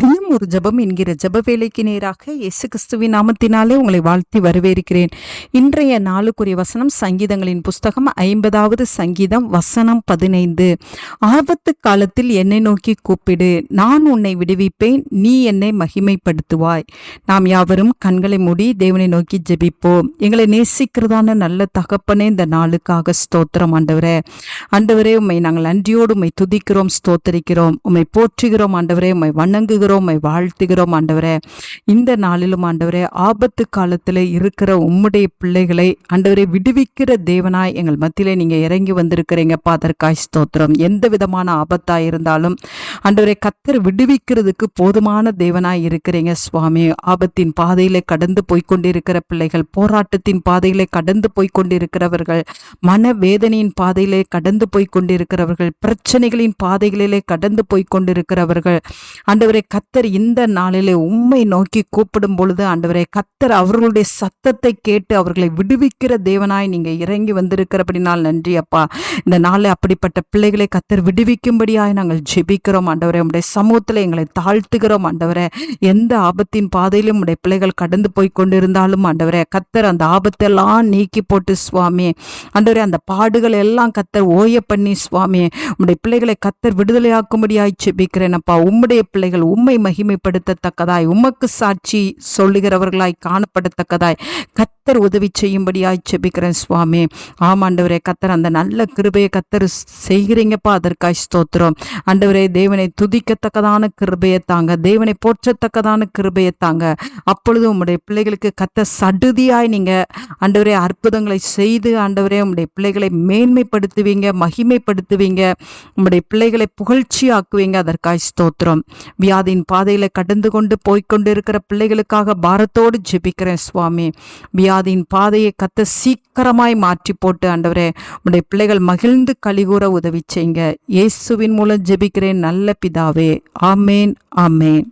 The தினம் ஒரு ஜெபம் என்கிற ஜப வேலைக்கு நேராக இயேசு கிறிஸ்துவின் நாமத்தினாலே உங்களை வாழ்த்தி வரவேற்கிறேன். இன்றைய நாளுக்குரிய வசனம் சங்கீதங்களின் புஸ்தகம் ஐம்பதாவது சங்கீதம் வசனம் பதினைந்து. ஆபத்து காலத்தில் என்னை நோக்கி கூப்பிடு நான் உன்னை விடுவிப்பேன் நீ என்னை மகிமைப்படுத்துவாய். நாம் யாவரும் கண்களை மூடி தேவனை நோக்கி ஜெபிப்போம். எங்களை நேசிக்கிறதான நல்ல தகப்பனே இந்த நாளுக்காக ஸ்தோத்திரம் ஆண்டவரே. ஆண்டவரே உம்மை நாங்கள் நன்றியோடு உம்மை துதிக்கிறோம் ஸ்தோத்தரிக்கிறோம். உம்மை போற்றுகிறோம் ஆண்டவரே உம்மை வணங்குகிறோம் உம்மை வாழ்த்துகிறோம் ஆண்டவரே. இந்த நாளிலும் ஆண்டவரே ஆபத்து காலத்தில் இருக்கிற உம்முடைய பிள்ளைகளை ஆண்டவரே விடுவிக்கிற தேவனாய் எங்கள் மத்தியிலே நீங்கள் இறங்கி வந்திருக்கிறீங்க. பாதற்காய் ஸ்தோத்திரம். எந்த விதமான ஆபத்தாக இருந்தாலும் ஆண்டவரே கத்தர் விடுவிக்கிறதுக்கு போதுமான தேவனாய் இருக்கிறீங்க சுவாமி. ஆபத்தின் பாதையிலே கடந்து போய்க்கொண்டிருக்கிற பிள்ளைகள் போராட்டத்தின் பாதையிலே கடந்து போய்க்கொண்டிருக்கிறவர்கள் மனவேதனையின் பாதையிலே கடந்து போய்க்கொண்டிருக்கிறவர்கள் பிரச்சனைகளின் பாதைகளிலே கடந்து போய்க்கொண்டிருக்கிறவர்கள் ஆண்டவரே கத்தர் இந்த நாளிலே உம்மை நோக்கி கூப்பிடும் பொழுது ஆண்டவரே கத்தர் அவர்களுடைய சத்தத்தை கேட்டு அவர்களை விடுவிக்கிற தேவனாய் நீங்க இறங்கி வந்திருக்கிறபடினால் நன்றி அப்பா. இந்த நாளில் அப்படிப்பட்ட பிள்ளைகளை கத்தர் விடுவிக்கும்படியாய் நாங்கள் ஜெபிக்கிறோம் ஆண்டவரே. உடைய சமூகத்தில் எங்களை தாழ்த்துகிறோம் ஆண்டவரே. எந்த ஆபத்தின் பாதையிலும் உடைய பிள்ளைகள் கடந்து போய் கொண்டிருந்தாலும் ஆண்டவரே கத்தர் அந்த ஆபத்தெல்லாம் நீக்கி போட்டு சுவாமி. ஆண்டவரே அந்த பாடுகள் எல்லாம் கத்தர் ஓய பண்ணி சுவாமி. உடைய பிள்ளைகளை கத்தர் விடுதலையாக்கும்படியாய் ஜெபிக்கிறேன் அப்பா. உம்முடைய பிள்ளைகள் உம்மை மகிமைப்படுத்தத்தக்கதாய் உமக்கு சாட்சி சொல்லுகிறவர்களாய் காணப்படத்தக்கதாய் கத்தர் உதவி செய்யும்படியாய் செபிக்கிறேன் சுவாமி. ஆமாண்டவரே கத்தர் அந்த நல்ல கிருபையை கத்தர் செய்கிறீங்கப்பா அதற்காய் ஸ்தோத்திரம். ஆண்டவரே தேவனை துதிக்கத்தக்கதான கிருபையை தாங்க தேவனை போற்றத்தக்கதான கிருபையை தாங்க. அப்பொழுது உம்முடைய பிள்ளைகளுக்கு கத்த சடுதியாய் நீங்க ஆண்டவரே அற்புதங்களை செய்து ஆண்டவரே உம்முடைய பிள்ளைகளை மேன்மைப்படுத்துவீங்க மகிமைப்படுத்துவீங்க உம்முடைய பிள்ளைகளை புகழ்ச்சியாக்குவீங்க அதற்காய் ஸ்தோத்திரம். வியாதியின் பாதையில கடந்து கொண்டு போய்க்கொண்டு இருக்கிற பிள்ளைகளுக்காக பாரத்தோடு ஜெபிக்கிறேன் சுவாமி. வியாதியின் பாதையை கத்த சீக்கிரமாய் மாற்றி போட்டு ஆண்டவரே உடைய பிள்ளைகள் மகிழ்ந்து கழிகூற உதவி செய்யுங்க. இயேசுவின் மூலம் ஜெபிக்கிறேன் நல்ல பிதாவே. ஆமேன் ஆமேன்.